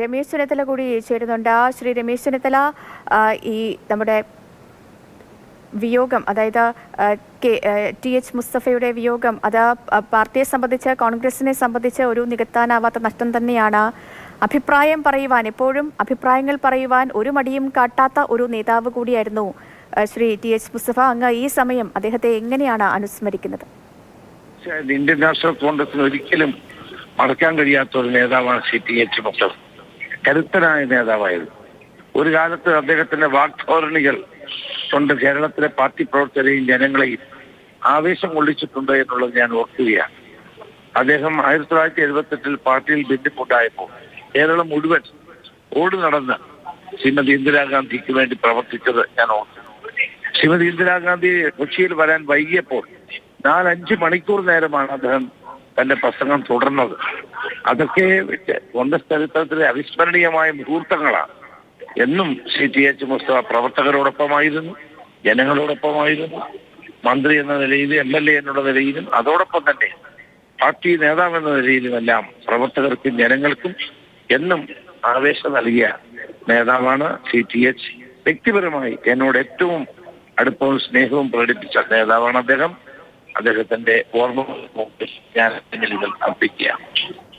രമേശ് ചെന്നിത്തല കൂടി ചേരുന്നുണ്ട്. ശ്രീ രമേശ് ചെന്നിത്തല ഈ നമ്മുടെ വിയോഗം അതായത് കെ ടി എച്ച് മുസ്തഫയുടെ വിയോഗം അത് പാർട്ടിയെ സംബന്ധിച്ച് കോൺഗ്രസിനെ സംബന്ധിച്ച് ഒരു നികത്താനാവാത്ത നഷ്ടം തന്നെയാണ്. അഭിപ്രായം പറയുവാൻ എപ്പോഴും അഭിപ്രായങ്ങൾ പറയുവാൻ ഒരു മടിയും കാട്ടാത്ത ഒരു നേതാവ് കൂടിയായിരുന്നു ശ്രീ ടി എച്ച് മുസ്തഫ. അങ്ങ് ഈ സമയം അദ്ദേഹത്തെ എങ്ങനെയാണ് അനുസ്മരിക്കുന്നത്? ഇന്ത്യൻ നാഷണൽ കോൺഗ്രസിന് ഒരിക്കലും മറക്കാൻ കഴിയാത്ത ഒരു നേതാവാണ് ശ്രീ ടി എച്ച് മുസ്തഫ. കരുത്തനായ നേതാവായിരുന്നു. ഒരു കാലത്ത് അദ്ദേഹത്തിന്റെ വാക്ധോരണികൾ കൊണ്ട് കേരളത്തിലെ പാർട്ടി പ്രവർത്തകരെയും ജനങ്ങളെയും ആവേശം കൊള്ളിച്ചിട്ടുണ്ട് എന്നുള്ളത് ഞാൻ ഓർക്കുകയാണ്. അദ്ദേഹം ആയിരത്തി തൊള്ളായിരത്തി എഴുപത്തെട്ടിൽ പാർട്ടിയിൽ ബിന്ദിപ്പുണ്ടായപ്പോൾ കേരളം മുഴുവൻ ഓടി നടന്ന് ശ്രീമതി ഇന്ദിരാഗാന്ധിക്ക് വേണ്ടി പ്രവർത്തിച്ചത് ഞാൻ ഓർക്കുന്നു. ശ്രീമതി ഇന്ദിരാഗാന്ധി കൊച്ചിയിൽ വരാൻ വൈകിയപ്പോൾ നാലഞ്ച് മണിക്കൂർ നേരമാണ് അദ്ദേഹം തന്റെ പ്രസംഗം തുടർന്നത്. അതൊക്കെ കോൺഗ്രസ് ചരിത്രത്തിലെ അവിസ്മരണീയമായ മുഹൂർത്തങ്ങളാണ്. എന്നും സി ടി എച്ച് മുസ്തഫ പ്രവർത്തകരോടൊപ്പമായിരുന്നു ജനങ്ങളോടൊപ്പമായിരുന്നു മന്ത്രി എന്ന നിലയിലും എം എൽ എ എന്നുള്ള നിലയിലും അതോടൊപ്പം തന്നെ പാർട്ടി നേതാവ് എന്ന നിലയിലുമെല്ലാം പ്രവർത്തകർക്കും ജനങ്ങൾക്കും എന്നും ആവേശം നൽകിയ നേതാവാണ് സി ടി എച്ച്. വ്യക്തിപരമായി എന്നോട് ഏറ്റവും അടുപ്പവും സ്നേഹവും പ്രകടിപ്പിച്ച നേതാവാണ് അദ്ദേഹം. അദ്ദേഹത്തിന്റെ ഓർമ്മ ഞാൻ അർപ്പിക്കുകയാണ്. അർപ്പിക്കുക